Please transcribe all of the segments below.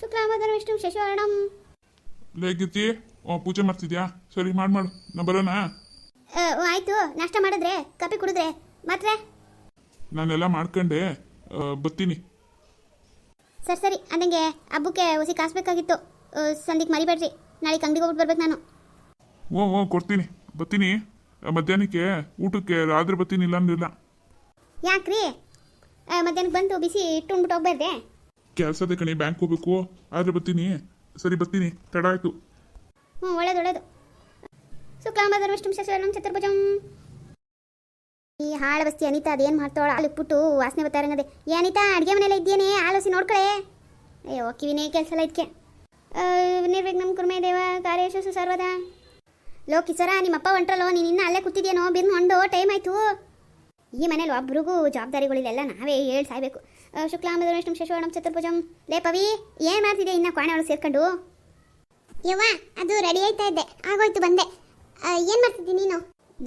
ಶುಕ್ಲಾಂಬರಧರಂ ವಿಷ್ಣು ಶಶಿವರ್ಣಂ. ಲೇ ಗೀತಿ ಓ ಪೂಜೆ ಮಾಡ್ತಿದ್ಯಾ? ಸರಿ ಮಾಡ್ ಮಾಡು. ನಾ ಬರೋಣ ಆಯ್ತು. ನಾಷ್ಟ ಮಾಡಿದ್ರೆ ಕಾಫಿ ಕುಡಿದ್ರೆ ಮಾತ್ರ? ನಾನೆಲ್ಲ ಮಾಡ್ಕೊಂಡೆ. ಆ, ಬರ್ತೀನಿ. ಸರಿ ಸರಿ. ಅಂದಂಗೆ ಹಬ್ಬಕ್ಕೆ ಹುಸಿ ಕಾಸು ಬೇಕಾಗಿತ್ತು. ಸಂದಿಗೆ ಮರಿಬೇಡ್ರಿ. ನಾಳೆ ಅಂಗಡಿಗೆ ಹೋಗ್ಬಿಟ್ಟು ಬರ್ಬೇಕು ನಾನು. ಓ ಓ ಕೊಡ್ತೀನಿ. ಬರ್ತೀನಿ. ಆ, ಮಧ್ಯಾಹ್ನಕ್ಕೆ ಊಟಕ್ಕೆ ರಾತ್ರಿ ಬರ್ತೀನಿ ಇಲ್ಲ. ಅಂದಿಲ್ಲ ಯಾಕ್ರಿ? ಆ, ಮಧ್ಯಾಹ್ನಕ್ಕೆ ಬಂದು ಬಿಸಿ ಇಟ್ಟು ಉಂಡ್ಬಿಟ್ಟು ಹೋಗ್ಬಾರ್ದೆ ಕೆಲಸದ ಕಣಿ ಬ್ಯಾಂಕ್ ಹೋಗ್ಬೇಕು. ಆದ್ರೆ ಬರ್ತೀನಿ. ಸರಿ, ಬರ್ತೀನಿ. ತಡ ಆಯ್ತು. ಹ್ಞೂ ಒಳ್ಳೇದು ಒಳ್ಳೇದು ಶುಕ್ಲಾಂಬರಧರಂ ವಿಷ್ಣು ಶಶಿವರ್ಣಂ ಚತುರ್ಭುಜಂ. ಈ ಹಾಳ ಬಸ್ತಿ ಅನಿತಾ ಅದೇನು ಮಾಡ್ತಾಳ ಅಲ್ಲಿ ಇಟ್ಬಿಟ್ಟು ವಾಸನೆ ಬರ್ತಾ ಇರಂಗದೆ. ಏ ಅನಿತಾ, ಅಡುಗೆ ಮನೆಯಲ್ಲ ಇದ್ದೇನೆ ಆಲೋಸಿ ನೋಡ್ಕೊಳೆ. ಅಯ್ಯೋ, ಕಿವಿನೇ ಕೆಲಸ ಎಲ್ಲ ಇದಕ್ಕೆ ನಿರ್ವಿಘ್ನಂ ಕುರ್ಮೇ ದೇವ ಕಾರ್ಯೇಶು ಸರ್ವದ ಲೋ ಕಿಸರ ನಿಮ್ಮಪ್ಪ ಹೊಂಟ್ರಲ್ಲೋ ನೀನು ಇನ್ನೂ ಅಲ್ಲೇ ಕೂತಿದ್ಯೇನೋ? ಬಿರ್ನು ಹೊಂಡೋ ಟೈಮ್ ಆಯಿತು. ಈ ಮನೇಲಿ ಒಬ್ರಿಗೂ ಜವಾಬ್ದಾರಿಗಳಿಲ್ಲ ನಾವೇ ಹೇಳಿ ಸಾಯ್ಬೇಕು. ಶುಕ್ಲಾಂಬರ ವಿಷ್ಣು ಶಶಿವರ್ಣಂ ಚತುರ್ಭುಜಂ. ಲೇ ಪವಿ ಏನು ಮಾಡ್ತಿದ್ದೆ ಇನ್ನ ಕೋಣೆ ಒಳಗೆ ಸೇರ್ಕೊಂಡು? ಯವ್ವ ಅದು ರೆಡಿ ಆಯ್ತಾ ಇದ್ದೆ. ಆಗೋಯ್ತು ಬಂದೆ. ಏನು ಮಾಡ್ತಿದ್ದಿ ನೀನು?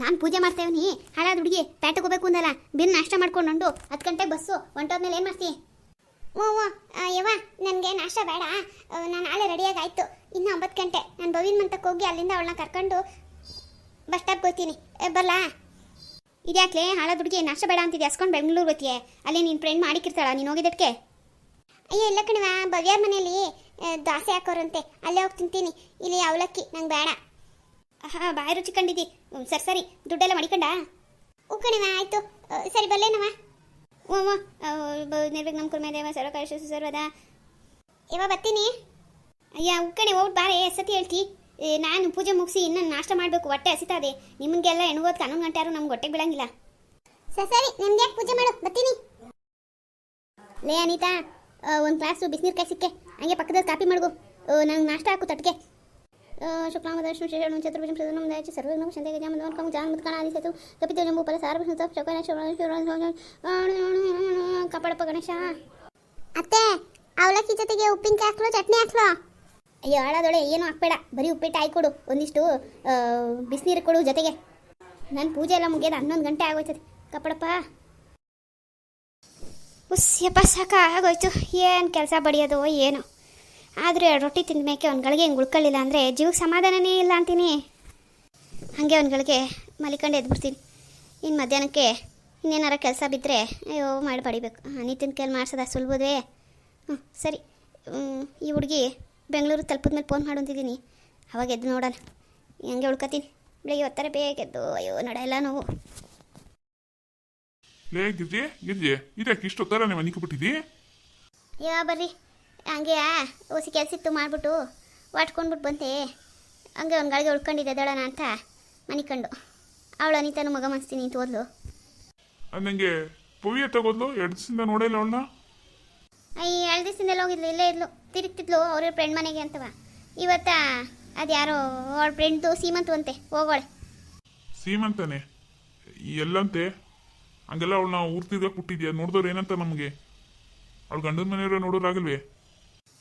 ನಾನು ಪೂಜೆ ಮಾಡ್ತಾ ನೀ ಹಾಳಾದ ಹುಡುಗಿ ಪ್ಯಾಟಕ್ಕೆ ಹೋಗ್ಬೇಕು ಅಂದಲ್ಲ. ಬಿನ್ ನಾಷ್ಟ ಮಾಡ್ಕೊಂಡು ಹತ್ತು ಗಂಟೆಗೆ ಬಸ್ಸು. ಹೊಂಟೋದ್ಮೇಲೆ ಏನು ಮಾಡ್ತಿ? ಓ ಓ ಯವ್ವ ನನಗೆ ನಾಷ್ಟ ಬೇಡ. ನಾನು ನಾಳೆ ರೆಡಿಯಾಗಿ ಆಯಿತು. ಇನ್ನು ಒಂಬತ್ತು ಗಂಟೆ. ನಾನು ಬವಿನ ಮಂತಕ್ಕೆ ಹೋಗಿ ಅಲ್ಲಿಂದ ಅವಳನ್ನ ಕರ್ಕೊಂಡು ಬಸ್ ಸ್ಟಾಪ್ಗೆ ಹೋಗ್ತೀನಿ. ಬರ್ಲಾ? ಇದ್ಯಾಕ್ಲೆ? ಹಾಳ ದುಡ್ಗೆ ನಾಷ್ಟ ಬೇಡ ಅಂತಿದ್ದೆ ಅಸ್ಕೊಂಡು ಬೆಂಗಳೂರು ಬತ್ತಿಯೇ ಅಲ್ಲಿ ನಿನ್ನ ಫ್ರೆಂಡ್ ಮಾಡಿಕ್ಕಿರ್ತಾಳ ನೀನು ಹೋಗಿದ್ದಕ್ಕೆ? ಅಯ್ಯೋ, ಇಲ್ಲ ಕಣವ ಭವ್ಯಾರ ಮನೆಯಲ್ಲಿ ದಾಸೆ ಹಾಕೋರಂತೆ. ಅಲ್ಲೇ ಹೋಗಿ ತಿಂತೀನಿ. ಇಲ್ಲಿ ಅವಲಕ್ಕಿ, ನಂಗೆ ಬೇಡ. ಹಾಂ ಬಾಯಿ ರುಚಿ ಕಂಡಿದ್ದಿ ಸರ್, ಸರಿ, ದುಡ್ಡೆಲ್ಲ ಮಡಿಕೊಂಡ? ಓ ಕಣಿವ ಆಯಿತು. ಸರಿ ಬಲ್ಲೇನವ ಓ ಹ್ಞೂ. ನಮ್ಮ ಕುರ್ಮೆ ದೇವ ಸರ್ವಕಾಶ ಸರ್ವದ ಇವ ಬರ್ತೀನಿ? ಅಯ್ಯ, ಉಕ್ಕಣೆ ಹೋಗ್ಬಿಟ್ಟು ಬಾರೆ ಸತಿ ಹೇಳ್ತಿ. ನಾನು ಪೂಜೆ ಮುಗಿಸಿ ಇನ್ನೂ ನಾಷ್ಟ ಮಾಡಬೇಕು ಹೊಟ್ಟೆ ಹಸಿತಾದೆ ನಿಮಗೆಲ್ಲ ಹೆಣ್ಗೋದ್ ಹನ್ನೊಂದು ಗಂಟೆ ಯಾರು ನಮ್ಗೆ ಹೊಟ್ಟೆಗೆ ಬಿಡಂಗಿಲ್ಲ ಸರಿ ಸರಿ ನಿಮ್ಗೆ ಯಾಕೆ ಪೂಜೆ ಮಾಡು ಬರ್ತೀನಿ. ಲೇ ಅನಿತಾ ಒಂದು ಗ್ಲಾಸು ಬಿಸಿನೀರು ಕಾಯಿಸಿಕ್ಕೆ ಹಂಗೆ ಪಕ್ಕದಲ್ಲಿ ಕಾಪಿ ಮಾಡ್ಗು. ನಂಗೆ ನಾಷ್ಟ ಹಾಕು ತಟ್ಟಿಗೆ ಶುಕ್ಲಾಮದರ್ಶನ ಶ್ರೀರಣ ಚತುರ್ಭುಜಂ ಪ್ರಧಾನಂ ದಯಚ ಸರ್ವಜ್ಞ ಶಂತೆ ಗಜಾಮ ದೋನ್ಕಂ ಜಾನ್ ಮುತ್ಕಣ ಆದಿ ಸೇತು ಕಪಿತ ಜಂಬು ಫಲ ಸಾರ ಪ್ರಶ್ನ ಶಕನ ಶಿವರಾಜ ಕಪಡಪ ಗಣೇಶ. ಅತ್ತೆ ಅವಲಕ್ಕಿ ಜೊತೆಗೆ ಉಪ್ಪಿನಕಾಯಿ ಹಾಕ್ಲೋ ಚಟ್ನಿ ಹಾಕ್ಲೋ ಅಯ್ಯೋ ಹಾಳಾದೊಳೆ ಏನು ಹಾಕ್ಬೇಡ. ಬರೀ ಉಪ್ಪಿಟ್ಟು ಹಾಕೊಡು ಒಂದಿಷ್ಟು ಬಿಸಿನೀರು ಕೊಡು ಜೊತೆಗೆ. ನನ್ನ ಪೂಜೆ ಎಲ್ಲ ಮುಗಿಯೋದು ಹನ್ನೊಂದು ಗಂಟೆ ಆಗೋಯ್ತದೆ. ಕಪ್ಪಡಪ್ಪ ಉಸ್ಯಪ್ಪ ಸಾಕ ಆಗೋಯ್ತು ಏನು ಕೆಲಸ ಬಡಿಯೋದು, ಏನು? ಆದರೆ ರೊಟ್ಟಿ ತಿಂದ ಮೇಕೆ ಅವ್ನುಗಳಿಗೆ ಹಿಂಗೆ ಉಳ್ಕೊಳ್ಳಿಲ್ಲ ಅಂದರೆ ಜೀವಕ್ಕೆ ಸಮಾಧಾನನೇ ಇಲ್ಲ ಅಂತೀನಿ. ಹಾಗೆ ಅವ್ನುಗಳಿಗೆ ಮಲಿಕೊಂಡು ಎದ್ಬಿಡ್ತೀನಿ. ಇನ್ನು ಮಧ್ಯಾಹ್ನಕ್ಕೆ ಇನ್ನೇನಾರ ಕೆಲಸ ಬಿದ್ದರೆ ಅಯ್ಯೋ, ಮಾಡಿ ಪಡಿಬೇಕು ನಿತಿನ್ ಕೈಲಿ ಮಾಡ್ಸೋದ ಸುಲಭದೇ ಹ್ಞೂ ಸರಿ ಈ ಹುಡುಗಿ ಬೆಂಗಳೂರು ತಲುಪಿದ್ಮೇಲೆ ಫೋನ್ ಮಾಡೋಂತಿದ್ದೀನಿ ಅವಾಗ ಎದ್ದು ನೋಡೋಣ. ಹಂಗೆ ಉಳ್ಕೊತೀನಿ? ಬೆಳಗ್ಗೆ ಹೊತ್ತಾರೆ ಬೇಗ ಎದ್ದು ಅಯ್ಯೋ ನಡೆಯಲ್ಲ ನೋವು. ಲೇ ಗಿರ್ಜಿ ಗಿರ್ಜಿ ಇದಕ್ಕೆ ಇಷ್ಟು ನೀವು ಮನಿಕೆ ಬಿಟ್ಟಿದ್ದಿ ಯಾ ಬರ್ರಿ. ಹಂಗೆ ಓಸಿ ಕೆಲಸ ಇತ್ತು ಮಾಡಿಬಿಟ್ಟು ವಾಟ್ಕೊಂಡ್ಬಿಟ್ಟು ಬಂದೆ. ಹಂಗೆ ಒಂದು ಗಾಳಿಗೆ ಉಳ್ಕೊಂಡಿದ್ದೆ ದಡೋಣ ಅಂತ ಮನಿಕಂಡು ಅವಳು ಅನಿತಾನು ಮಗ ಮನ್ಸ್ತೀನಿ ಅಂತ ಓದ್ಲು ಅದು ನನಗೆ ಪುವಿಯ ತಗೋದ್ಲು ಎರಡು ದಿವಸದಿಂದ ನೋಡಿಲ್ಲ ಅವಳನ್ನ. ಅಯ್ಯ ಎರಡು ದಿವಸದಿಂದೆಲ್ಲ ಹೋಗಿದ್ಲು ಇಲ್ಲೇ ಇದ್ಲು ತಿರುಗ್ತಿದ್ಲು ಅವ್ರ ಫ್ರೆಂಡ್ ಮನೆಗೆ ಅಂತವ. ಇವತ್ತ ಅದು ಯಾರೋ ಅವಳ ಫ್ರೆಂಡ್ದು ಸೀಮಂತು ಅಂತೆ ಹೋಗೋಳೆ. ಸೀಮಂತಾನೆ? ಎಲ್ಲಂತೆ? ಹಂಗೆಲ್ಲ ಅವಳು ನಾವು ತಿರ್ಗಕ್ಕೆ ಕೊಟ್ಟಿದ್ಯಾ? ನೋಡಿದವ್ರು ಏನಂತ ನಮಗೆ? ಅವ್ಳು ಗಂಡನ ಮನೆಯವ್ರ ನೋಡೋರಾಗಲ್ವೇ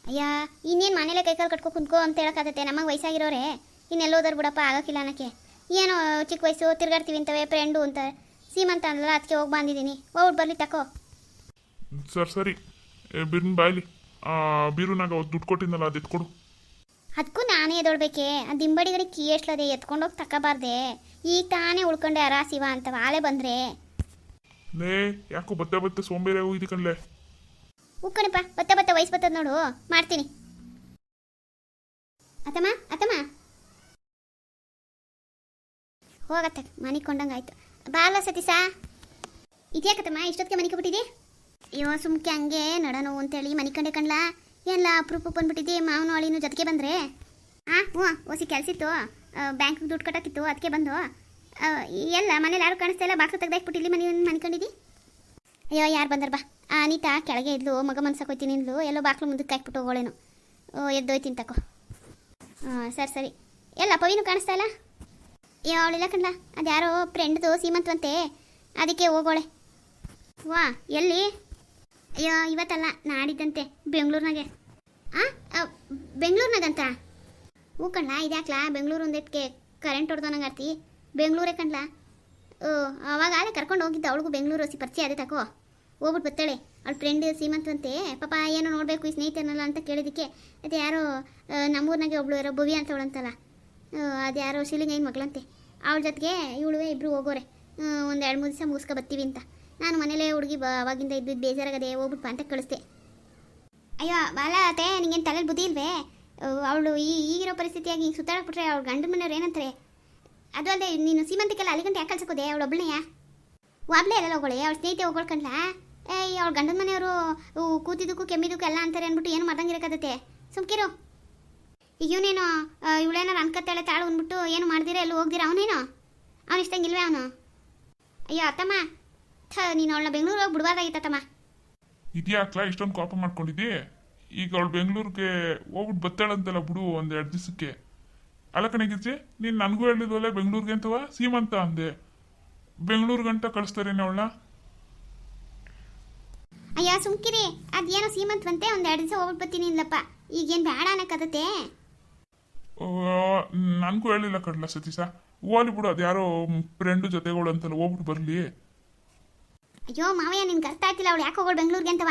ಅಯ್ಯ ಇನ್ನೇನು ಮನೇಲೆ ಕೈಕಾಲು ಕಟ್ಕೊ ಕುಂತ್ಕೋ ಅಂತ ಹೇಳಕ್ಕಾಗತ್ತೆ ನಮಗೆ ವಯಸ್ಸಾಗಿರೋರೆ. ಇನ್ನೆಲ್ಲೋದರ್ ಬಿಡಪ್ಪ ಆಗೋಕ್ಕಿಲ್ಲ ಅನ್ನಕ್ಕೆ. ಏನೋ ಚಿಕ್ಕ ವಯಸ್ಸು ತಿರ್ಗಾಡ್ತೀವಿ ಅಂತವೆ ಫ್ರೆಂಡು ಅಂತ. ಸೀಮಂತ ಅಂದಲ್ಲ ಅದಕ್ಕೆ ಹೋಗಿ ಬಂದಿದ್ದೀನಿ. ಹೋಗ್ಬಿಟ್ಟು ಬರಲಿ ತಕೋ. ಸರ್ ಸರಿ. ಏ, ಬಿರ್ನ್ ಬಾಯ್ಲಿ ಆ ಬೀರುನಾಗ ಅವ್ ದುಡ್ಡು ಕೊಟ್ಟಿದ್ನಲ್ಲ ಅದು ಎತ್ಕೊಡು ಅದಕ್ಕೂ ನಾನೇ ಎದೊಳ್ಬೇಕೆ? ಆ ದಿಂಬಡಿಗಡೆ ಕೀ ಎಷ್ಟ್ಲದೆ? ಎತ್ಕೊಂಡೋಗಿ ತಗೋಬಾರ್ದೆ ಈಗ ತಾನೇ ಉಳ್ಕೊಂಡೆ ಅರಾ ಶಿವ ಅಂತ ಆಳೆ ಬಂದ್ರೆ. ಲೇ ಯಾಕೋ ಬತ್ತೆ ಬತ್ತ ಸೋಂಬೇರಿ ಹೋಗಿದ್ದಿ ಕಣ್ಲೆ. ಉಕ್ಕಣಪ್ಪ ಬತ್ತ ಬತ್ತ ವಯಸ್ಸು ಬತ್ತದ ನೋಡು. ಮಾಡ್ತೀನಿ. ಅತ್ತಮ್ಮ ಅತ್ತಮ್ಮ. ಹೋಗತ್ತ ಮನೆಗೆ ಕೊಂಡಂಗಾಯ್ತು. ಬಾಲ ಸತೀಸ ಇದ್ಯಾಕತ್ತಮ್ಮ ಇಷ್ಟೊತ್ತಿಗೆ ಮನೆಗೆ ಬಿಟ್ಟಿದ್ದಿ ಅಯ್ಯೋ, ಸುಮ್ಕೆ ಹಂಗೆ ನಡ ಅಂತೇಳಿ ಮನೆ ಕಂಡೆ ಕಣ್ಲ? ಎಲ್ಲ ಅಪ್ರೂಪ ಬಂದ್ಬಿಟ್ಟಿದ್ದಿ? ಮಾವನ ಅಳಿನೂ ಜೊತೆಗೆ ಬಂದ್ರೆ? ಆ, ಹ್ಞೂ, ಓಸಿ ಕೆಲಸಿತ್ತು ಬ್ಯಾಂಕ್ಗೆ ದುಡ್ಡು ಕಟ್ಟೋಕಿತ್ತು ಅದಕ್ಕೆ ಬಂದು. ಎಲ್ಲ, ಮನೇಲಿ ಯಾರು ಕಾಣಿಸ್ತಾ ಇಲ್ಲ, ಬಾಕ್ಸ್ ತೆಗ್ದಾಕ್ಬಿಟ್ಟಿಲ್ಲಿ ಮನೆ ಮನ್ಕೊಂಡಿದ್ದಿ ಅಯ್ಯೋ, ಯಾರು ಬಂದರ್ ಬಾ. ಆ, ಅನಿತಾ, ಕೆಳಗೆ ಇದ್ಲು, ಮಗ ಮನ್ಸಕ್ಕೆ ಹೋಯ್ತೀನಿ ಇದ್ಲು ಎಲ್ಲೋ ಬಾಕ್ಲು ಮುಂದಕ್ಕೆ ಹಾಕ್ಬಿಟ್ಟು ಹೋಗೋಳೇನು ಓ ಎದ್ದೋಯ್ತೀನಿ ತಕೋ. ಹಾಂ ಸರಿ ಸರಿ. ಎಲ್ಲ, ಪವಿನು ಕಾಣಿಸ್ತಾ ಇಲ್ಲ? ಅಯ್ಯೋ ಅವಳಿಲ್ಲ ಕಣ್ಲ? ಅದು ಯಾರೋ ಫ್ರೆಂಡ್ದು ಸೀಮಂತವಂತೆ. ಅದಕ್ಕೆ ಹೋಗೋಳೆ ವಾ, ಎಲ್ಲಿ? ಅಯ್ಯೋ, ಇವತ್ತಲ್ಲ, ನಾಡಿದ್ದಂತೆ, ಬೆಂಗಳೂರಿನಾಗೆ. ಆ ಬೆಂಗಳೂರಿನಾಗಂತ? ಹ್ಞೂ ಕಣ್ಲ, ಇದ್ಯಾಕ್ಲಾ? ಬೆಂಗಳೂರು ಒಂದಕ್ಕೆ ಕರೆಂಟ್ ಹೊಡೆದೋನಂಗೆ ಆರ್ತಿ ಬೆಂಗಳೂರೇ ಕಣ್ಲ? ಅವಾಗ ಆಳೆ ಕರ್ಕೊಂಡು ಹೋಗಿದ್ದ ಅವಳಿಗೂ ಬೆಂಗಳೂರು ಸಿ ಪರಿಚಯ ಅದೇ ತಕೋ. ಹೋಗ್ಬಿಟ್ಟು ಬರ್ತಾಳೆ ಅವಳ ಫ್ರೆಂಡ್ ಸೀಮಂತಂತೆ. ಪಾಪ, ಏನೋ ನೋಡಬೇಕು ಈ ಸ್ನೇಹಿತರನ್ನಲ್ಲ ಅಂತ ಕೇಳಿದ್ದಕ್ಕೆ ಅದು ಯಾರೋ ನಮ್ಮೂರಿನಾಗೆ ಒಬ್ಳು ಯಾರೋ ಭುವಿ ಅಂತವಳಂತಲ್ಲ. ಅದು ಯಾರೋ ಶಿಲಿಂಗೈನ ಮಗಳಂತೆ. ಅವಳ ಜೊತೆಗೆ ಇವಳುವೆ ಇಬ್ಬರು ಹೋಗೋರೆ. ಒಂದು ಎರಡು ಮೂರು ದಿವಸ ಮುಗಿಸ್ಕೊ ಬರ್ತೀವಿ ಅಂತ. ನಾನು ಮನೇಲೇ ಹುಡುಗಿ ಬ ಅವಾಗಿಂದ ಇದ್ದಿದ್ದು ಬೇಜಾರಾಗದೆ ಹೋಗ್ಬಿಟ್ಟು ಅಂತ ಕಳಿಸ್ದೆ. ಅಯ್ಯೋ, ಬಾಲ ಅತ್ತೆ, ನಿಂಗೇನು ತಲೆಯಲ್ಲಿ ಬುದ್ಧಿ ಇಲ್ವೇ? ಅವಳು ಈ ಈಗಿರೋ ಪರಿಸ್ಥಿತಿಯಾಗಿ ಹಿಂಗೆ ಸುತ್ತಾಡಕ್ಬಿಟ್ರೆ ಅವ್ಳು ಗಂಡ ಮನೆಯವ್ರು ಏನಂತಾರೆ? ಅದು ಅಲ್ಲದೆ ನೀನು ಸೀಮಂತಕ್ಕೆಲ್ಲ ಅಲ್ಲಿಗಂಟ ಯಾಕೆ ಕಳ್ಸಕೋದೆ ಅವಳು ಒಬ್ಬಳನೆಯ ಒಬ್ಳೆ ಅಲ್ಲ ಹೋಗೋಳೆ ಅವ್ಳ ಸ್ನೇಹಿತೆ ಹೋಗ್ಕೊಳ್ಕಂಡ್ಲ ಏಯ್, ಅವ್ಳು ಗಂಡನ ಮನೆಯವರು ಕೂತಿದ್ದಕ್ಕೂ ಕೆಮ್ಮಿದ್ದಕ್ಕೂ ಎಲ್ಲ ಅಂತಾರೆ ಅಂದ್ಬಿಟ್ಟು ಏನು ಮಾಡ್ದಂಗಿರಕತ್ತೆ ಸುಮ್ಕಿರು. ಈಗ ಇವನೇನು ಇವಳೇನಾರು ಅನ್ಕತ್ತಾಳೆ ತಾಳು ಅಂದ್ಬಿಟ್ಟು ಏನು ಮಾಡ್ದಿರ ಎಲ್ಲೂ ಹೋಗ್ದಿರ ಅವನೇನು? ಅವನು ಇಷ್ಟಂಗಿಲ್ವೇ ಅವನು? ಅಯ್ಯೋ, ಅತ್ತಮ್ಮ ಥ ನೀನು ಅವಳನ್ನ ಬೆಂಗಳೂರು ಹೋಗಿ ಬಿಡ್ಬಾರ್ದಾಗಿತ್ತಮ್ಮ ಇದ್ಯಾಕ್ಲ ಇಷ್ಟೊಂದು ಕೋಪ ಮಾಡ್ಕೊಂಡಿದ್ದಿ? ಈಗ ಅವಳು ಬೆಂಗಳೂರಿಗೆ ಹೋಗ್ಬಿಟ್ಟು ಬತ್ತಾಳಂತಲ್ಲ ಬಿಡು ಒಂದು ಎರಡು ದಿವಸಕ್ಕೆ. ಅಲ್ಲ ನೀನು ನನಗೂ ಹೇಳಿದ್ವಲ್ಲ ಬೆಂಗಳೂರಿಗೆ ಅಂತವ ಸೀಮಂತ ಅಂದೆ. ಬೆಂಗಳೂರು ಗಂಟ ಕಳಿಸ್ತಾರೇನೆ ಅವಳನ್ನ? ಅಯ್ಯ ಸುಮ್ಕಿರಿ. ಅದೇನೋ ಸೀಮಂತವಂತೆ ಒಂದು ಎರಡು ದಿವಸ ಹೋಗ್ಬಿಟ್ಟು ಬರ್ತೀನಿ ಇಲ್ಲಪ್ಪ ಈಗೇನು ಬೇಡ ಅನ್ನಕ್ಕದತ್ತೆ ನನಗೂ ಹೇಳಿಲ್ಲ ಕಡ್ಲ ಸತೀಶ. ಹೋಗ್ಲಿ ಬಿಡು ಅದು ಯಾರೋ ಫ್ರೆಂಡು ಜೊತೆಗಳು ಅಂತಲ್ಲ ಹೋಗ್ಬಿಟ್ಟು ಬರಲಿ. ಅಯ್ಯೋ ಮಾವಯ್ಯ ನಿನ್ಗೆ ಅರ್ಥ ಆಯ್ತಿಲ್ಲ ಅವಳು ಯಾಕೆ ಹೋಗೋಳು ಬೆಂಗಳೂರಿಗೆ ಅಂತವ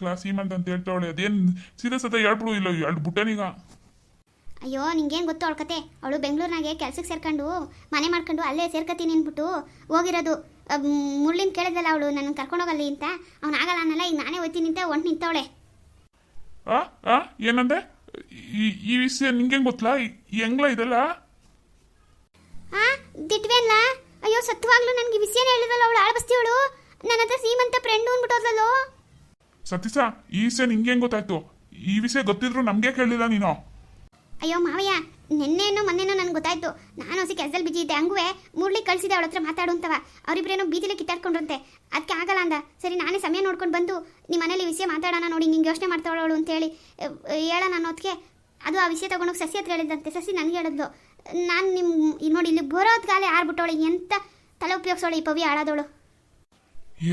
ಕ್ಲಾಸ್ ಸೀಮಂತ ಅಂತ ಹೇಳ್ತಾವಳೆ ಅದೇನು ಸೀರಿಯಸ್ ಅಂತ ಹೇಳ್ಬಿಡು ಇಲ್ಲ ಎರಡು ಬುಟ್ಟನೀಗ. ಅಯ್ಯೋ ನಿಂಗೇನು ಗೊತ್ತು ಅವಳ ಕತೆ? ಅವಳು ಬೆಂಗಳೂರಿನಾಗೆ ಕೆಲ್ಸಕ್ಕೆ ಸೇರ್ಕೊಂಡು ಮನೆ ಮಾಡ್ಕೊಂಡು ಅಲ್ಲೇ ಸೇರ್ಕತೀನಿ ಅಂದ್ಬಿಟ್ಟು ಹೋಗಿರೋದು. ಮುಳ್ಳಿನ ಕೇಳಿದಲ್ಲ ಅವಳು ನನ್ನ ಕರ್ಕೊಂಡೋಗಲ್ಲಿ ಅಂತ? ಅವ್ನು ಆಗಲ್ಲ ಅನ್ನಲ್ಲ ಈಗ ನಾನೇ ಹೋಗ್ತೀನಿ ಅಂತ ಒಂಟು ನಿಂತವಳೆ. ಆ ಆ ಏನಂದೆ? ಈ ಈ ವಿಷಯ ನಿಂಗೆ ಗೊತ್ತಲ್ಲ ಹೆಂಗ್ಲ ಇದೆಲ್ಲ? ಆ ದಿಟ್ವೇನ್ಲ? ಅಯ್ಯೋ ಸತ್ವಾಗ್ಲೂ ನನಗೆ ವಿಷಯನೇ ಹೇಳಿದಲ್ಲ ಅವಳು ಆಳ್ಬಸ್ತಿವಳು ನನ್ನ ಹತ್ರ ಸೀಮಂತ ಫ್ರೆಂಡು ಅಂದ್ಬಿಟ್ಟೋದ್ಲಲ್ಲೋ? ಸತೀಶ ಈ ವಿಷಯ ನಿಂಗೆ ಹೆಂಗ್ ಗೊತ್ತಾಯ್ತು? ಈ ವಿಷಯ ಗೊತ್ತಿದ್ರು ನಮ್ಗೆ ಕೇಳಲಿಲ್ಲ ನೀನು. ಅಯ್ಯೋ ಮಾವಯ್ಯ ನಿನ್ನೆನೋ ಮೊನ್ನೆನೋ ನನಗೆ ಗೊತ್ತಾಯ್ತು. ನಾನು ಹೊಸ ಕೆಲಸದಲ್ಲಿ ಬಿಜಿ ಇದ್ದೆ. ಹಂಗುವೆ ಮೂರ್ಲಿ ಕಳಿಸಿದೆ ಅವಳ ಹತ್ರ ಮಾತಾಡು ಅಂತವ ಅವರಿಬ್ರೇನೋ ಬೀದಿಲಿ ಕಿತ್ತಾಡ್ಕೊಂಡ್ರಂತೆ. ಅದಕ್ಕೆ ಆಗಲ್ಲ ಅಂದ. ಸರಿ ನಾನೇ ಸಮಯ ನೋಡ್ಕೊಂಡು ಬಂದು ನಿಮ್ಮ ಮನೇಲಿ ವಿಷಯ ಮಾತಾಡೋಣ ನೋಡಿ ನಿಂಗೆ ಯೋಚನೆ ಮಾಡ್ತಾವಳು ಅಂತೇಳಿ ಹೇಳೋಣ ಅನ್ನೋದಕ್ಕೆ ಅದು ಆ ವಿಷಯ ತಗೊಂಡೋಗಿ ಸಸಿ ಹತ್ರ ಹೇಳಿದಂತೆ ಸಸಿ ನನಗೆ ಹೇಳಿದ್ಲು. ನಾನು ನಿಮ್ಮ ನೋಡಿ ಇಲ್ಲಿ ಬರೋದ್ಗಾಲೆ ಆರ್ಬಿಟ್ಟವಳು ಎಂತ ತಲೆ ಉಪಯೋಗಿಸೋಳು ಈ ಪವಿ ಆಳಾದವಳು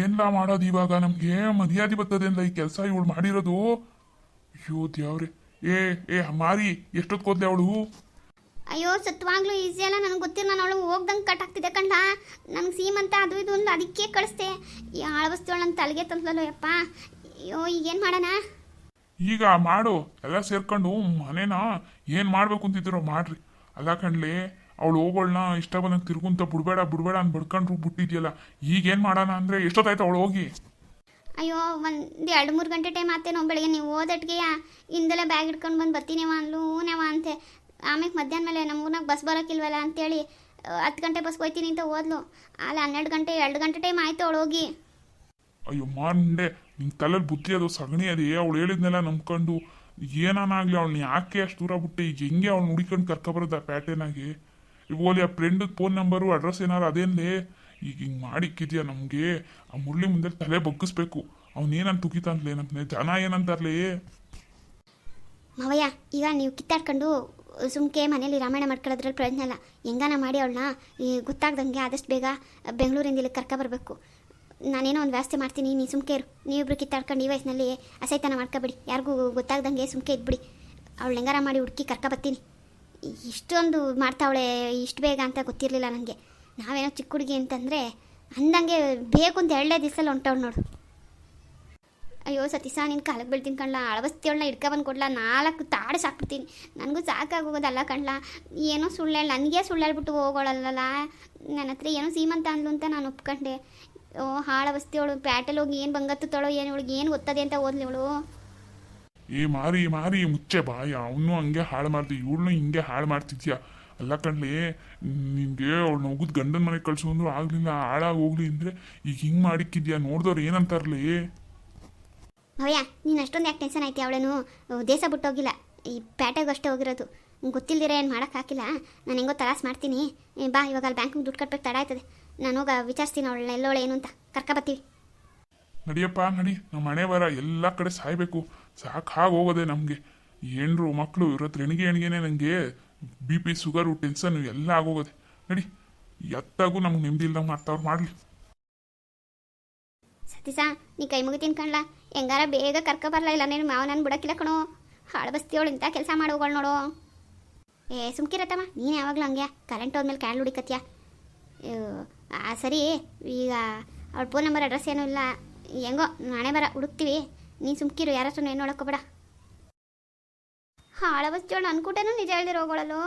ಏನ್ಲಾ ಮಾಡೋದು ಇವಾಗ? ನಮ್ಗೆ ಮರ್ಯಾದೆ ಬರ್ತದೆ ಅಂದ್ರೆ ಈ ಕೆಲಸ ಇವಳು ಮಾಡಿರೋದು? ಅಯ್ಯೋ ದೇವ್ರೆ. ಏ ಏ ಮಾರಿ ಎಷ್ಟೊತ್ತು ಕೋದ್ಲೆ ಅವಳು? ಅಯ್ಯೋ ಸತ್ವಾಗ್ಲೂ ಈಸಿ ಅಲ್ಲ ನನಗೆ ಗೊತ್ತಿಲ್ಲ ನಾನು ಅವಳು ಹೋಗ್ದಂಗೆ ಕಟ್ ಆಗ್ತಿದೆ ಕಂಡ ನನಗೆ ಸೀಮಂತ ಅದು ಇದು ಒಂದು ಅದಕ್ಕೆ ಕಳಿಸ್ದೆ. ಈ ಆಳವಸ್ತುಗಳು ನನ್ನ ತಲೆಗೆ ತಂದ್ಲಲ್ಲ ಯಪ್ಪ. ಅಯ್ಯೋ ಈಗೇನು ಮಾಡೋಣ? ಈಗ ಮಾಡು ಎಲ್ಲ ಸೇರ್ಕೊಂಡು ಮನೇನ ಏನು ಮಾಡಬೇಕು ಅಂತಿದ್ರು ಮಾಡ್ರಿ. ಅಲ್ಲ ಕಣ್ಲಿ ಅವಳು ಹೋಗೋಳ್ನ ಇಷ್ಟ ಬಂದಂಗೆ ತಿರ್ಗುಂತ ಬಿಡ್ಬೇಡ ಬಿಡ್ಬೇಡ ಅಂತ ಬಡ್ಕೊಂಡ್ರು ಬಿಟ್ಟಿದ್ಯಲ್ಲ ಈಗ ಏನ್ ಮಾಡೋಣ ಅಂದ್ರೆ ಎಷ್ಟೊತ್ತಾಯ್ತು ಅವಳು ಹೋಗಿ? ಅಯ್ಯೋ ಒಂದು ಎರಡು ಮೂರು ಗಂಟೆ ಟೈಮ್ ಆತೇನೋ ಬೆಳಗ್ಗೆ ನೀವು ಓದಟ್ಗೆ ಹಿಂದೆಲ್ಲ ಬ್ಯಾಗ್ ಹಿಡ್ಕೊಂಡು ಬಂದು ಬರ್ತೀನಿವ ಅನ್ಲು ಹೂನೇವ ಅಂತೆ. ಆಮೇಲೆ ಮಧ್ಯಾಹ್ನ ಮೇಲೆ ನಮ್ಮ ಊರಿನಾಗ ಬಸ್ ಬರೋಕ್ಕಿಲ್ವಲ್ಲ ಅಂತೇಳಿ ಹತ್ತು ಗಂಟೆ ಬಸ್ ಹೋಯ್ತೀನಿ ಅಂತ ಓದ್ಲು ಅಲ್ಲ ಹನ್ನೆರಡು ಗಂಟೆ ಎರಡು ಗಂಟೆ ಟೈಮ್ ಆಯ್ತು ಅವಳು ಹೋಗಿ. ಅಯ್ಯೋ ಮಾರ್ಂಡೆ ನಿನ್ ತಲೆಯಲ್ಲಿ ಬುದ್ಧಿ ಅದು ಸಗಣಿ ಅದೇ ಅವಳು ಹೇಳಿದ್ನೆಲ್ಲ ನಂಬ್ಕೊಂಡು. ಏನಾನಾಗ್ಲಿ ಅವಳನ್ನ ಯಾಕೆ ಅಷ್ಟು ದೂರ ಬಿಟ್ಟೆ, ಈಗ ಹೆಂಗೆ ಅವ್ಳು ಹುಡ್ಕೊಂಡು ಕರ್ಕೊಬರೋದ ಪ್ಯಾಟರ್ನಾಗಿ ಆಗಿ ಓಲಿ ಆ ಫ್ರೆಂಡ್ ಫೋನ್ ನಂಬರು ಅಡ್ರೆಸ್ ಏನಾರು ಅದೇನ್ಲೇ? ಈಗ ಹಿಂಗೆ ಮಾಡಿಕ್ಕಿದ್ಯಾ ನಮಗೆ? ಆ ಮುಳ್ಳಿ ಮುಂದೆ ತಲೆ ಬಗ್ಗಿಸ್ಬೇಕು. ಅವನೇನಂತ ತುಗಿತಾನ್ಲೇ ನಮ್ಗೆ ಜನ ಏನಂತಾರ್ಲೇ? ಮಾವಯ್ಯ, ಈಗ ನೀವು ಕಿತ್ತಾಡ್ಕೊಂಡು ಸುಮ್ಕೆ ಮನೇಲಿ ರಾಮಾಯಣ ಮಾಡ್ಕೊಳ್ಳೋದ್ರಲ್ಲಿ ಪ್ರಯೋಜನ ಇಲ್ಲ. ಹೆಂಗಾನ ಮಾಡಿ ಅವಳನ್ನ? ಗೊತ್ತಾಗ್ದಂಗೆ ಆದಷ್ಟು ಬೇಗ ಬೆಂಗಳೂರಿಂದ ಇಲ್ಲಿ ಕರ್ಕ ಬರಬೇಕು ನಾನೇನೋ ಒಂದು ವ್ಯವಸ್ಥೆ ಮಾಡ್ತೀನಿ, ನೀ ಸುಮ್ಕೆ ಇರು. ನೀವಿಬ್ರು ಕಿತ್ತಾಡ್ಕೊಂಡು ಈ ವಯಸ್ಸಿನಲ್ಲಿ ಅಸೈತನ ಮಾಡ್ಕೊಬಿಡಿ. ಯಾರಿಗೂ ಗೊತ್ತಾಗ್ದಂಗೆ ಸುಮ್ಕೆ ಇದ್ಬಿಡಿ. ಅವಳು ಹೆಂಗಾರ ಮಾಡಿ ಹುಡುಕಿ ಕರ್ಕ ಬರ್ತೀನಿ ಇಷ್ಟೊಂದು ಮಾಡ್ತಾವಳೆ, ಇಷ್ಟು ಬೇಗ ಅಂತ ಗೊತ್ತಿರಲಿಲ್ಲ ನನಗೆ ನಾವೇನೋ ಚಿಕ್ಕ ಹುಡುಗಿ ಅಂತಂದರೆ ಅಂದಂಗೆ ಬೇಕು ಅಂತ ಎರಡೇ ದಿವಸದಲ್ಲಿ ಹೊಂಟವ್ಳು ನೋಡು. ಅಯ್ಯೋ ಸತೀಸ ನಿನ್ನ ಕಾಲಕ್ಕೆ ಬೀಳ್ತೀನಿ ಕಣ್ಲ. ಅಳವಸ್ತಿಯೊಳನ್ನ ಹಿಡ್ಕೊ ಬಂದು ಕೊಡ್ಲ. ನಾಲ್ಕು ತಾಡ ಸಾಕ್ಬಿಡ್ತೀನಿ. ನನಗೂ ಸಾಕಾಗೋಗೋದಲ್ಲ ಕಣ್ಲ. ಏನೋ ಸುಳ್ಳು ಹೇಳಿ ನನಗೆ ಸುಳ್ಳು ಹೇಳ್ಬಿಟ್ಟು ಹೋಗೋಳಲ್ಲಲ್ಲ ನನ್ನ ಹತ್ರ ಏನೋ ಸೀಮಂತ ಅಂದ್ಲು ಅಂತ ನಾನು ಒಪ್ಕೊಂಡೆ. ಓ ಅವಳು. ಪ್ಯಾಟಲ್ ಹೋಗಿ ಏನು ಬಂಗತ್ತುತ್ತಳೋ ಏನು ಇವಳಿಗೆ ಏನು ಗೊತ್ತದೆ ಅಂತ ಓದ್ಲಿ ಇವಳು? ಏ ಮಾರಿ ಮಾರಿ ಮುಚ್ಚೆ ಬಾಯ. ಅವನು ಹಂಗೆ ಹಾಳು ಮಾಡ್ತಿ ಇವಳನ್ನು ಹಿಂಗೆ ಹಾಳು ಮಾಡ್ತಿದ್ಯಾ? ಅಲ್ಲ ಕಣ್ಲಿ ನಿಮಗೆ ಅವ್ಳು ಹೋಗುದ್ ಗಂಡನ ಮನೆಗೆ ಕಳ್ಸು ಅಂದ್ರು ಆಗ್ಲಿಲ್ಲ ಹಾಳಾಗಿ ಹೋಗ್ಲಿ ಅಂದ್ರೆ ಈಗ ಹಿಂಗ್ ಮಾಡಿಕ್ಕಿದ್ಯಾ? ನೋಡ್ದವ್ರು ಏನಂತಾರ್ಲಿ? ಅವಯ್ಯ ನೀನು ಅಷ್ಟೊಂದು ಯಾಕೆ ಟೆನ್ಷನ್ ಆಯ್ತು ಅವಳೇನು? ದೇಶ ಬಿಟ್ಟೋಗಿಲ್ಲ. ಈ ಪ್ಯಾಟೆಗೆ ಅಷ್ಟೇ ಹೋಗಿರೋದು. ಗೊತ್ತಿಲ್ದಿರ ಏನು ಮಾಡೋಕ್ಕಾಗಿಲ್ಲ ನಾನು ಹೆಂಗೋ ತಲಾಸ್ ಮಾಡ್ತೀನಿ. ಬಾ ಇವಾಗ ಅಲ್ಲಿ ಬ್ಯಾಂಕಿಗೆ ದುಡ್ಡು ಕಟ್ಬೇಕು ತಡ ಆಯ್ತದೆ. ನಾನು ಹೋಗ ವಿಚಾರಿಸ್ತೀನಿ ಅವಳನ್ನ ಎಲ್ಲೋಳೆ ಏನು ಅಂತ. ಕರ್ಕ ಬರ್ತೀವಿ. ನಡಿಯಪ್ಪ ನಡಿ. ನಮ್ಮ ಮನೆ ಬರ ಎಲ್ಲ ಕಡೆ ಸಾಯ್ಬೇಕು. ಸಾಕಾಗಿ ಹೋಗೋದೆ ನಮಗೆ. ಏನ್ರು ಮಕ್ಕಳು ಇರೋತ್ರ ಎಣಿಗೆ ಎಣಿಗೆನೆ ನನಗೆ ಬಿ ಪಿ ಶುಗರು ಟೆನ್ಷನ್ ಎಲ್ಲ ಆಗೋಗೋದೆ. ನಡಿ. ಎತ್ತಾಗೂ ನಮ್ಗೆ ನೆಮ್ಮದಿ ಇಲ್ದಂಗೆ ಮಾಡ್ತಾವ್ರು ಮಾಡಲಿ. ಸತೀಸ ನೀ ಕೈ ಮುಗಿತೀನಿ ಕಣ್ಲ. ಹೆಂಗಾರ ಬೇಗ ಕರ್ಕ ಬರಲ್ಲ ಇಲ್ಲ ನೀನು ಮಾವ ನಾನು ಬಿಡಕ್ಕಿಲ್ಲ ಕಣೋ. ಹಾಳು ಬಸ್ತಿಯವಳು ಇಂಥ ಕೆಲಸ ಮಾಡೋಗಳು ನೋಡು. ಏ ಸುಮ್ಕಿರತ್ತಮ್ಮ ನೀನು ಯಾವಾಗಲೂ ಹಂಗೆ. ಕರೆಂಟ್ ಹೋದ್ಮೇಲೆ ಕ್ಯಾಂಡ್ ಹುಡಿಕತ್ಯ. ಆ ಸರಿ. ಈಗ ಅವಳ ಫೋನ್ ನಂಬರ್ ಅಡ್ರೆಸ್ ಏನೂ ಇಲ್ಲ. ಹೆಂಗೋ ನಾಳೆ ಬರ, ಹುಡುಕ್ತೀವಿ. ನೀನು ಸುಮ್ಕಿರು ಯಾರೋ ಹತ್ರ ಏನು ನೋಡೋಕೋಬೇಡ ಹಾಳ ಬಸ್ ಜೋಳ ಅನ್ಕೂಟನೂ ನಿಜ ಹೇಳ್ದಿರೋ ಹೋಗಳಲ್ಲೋ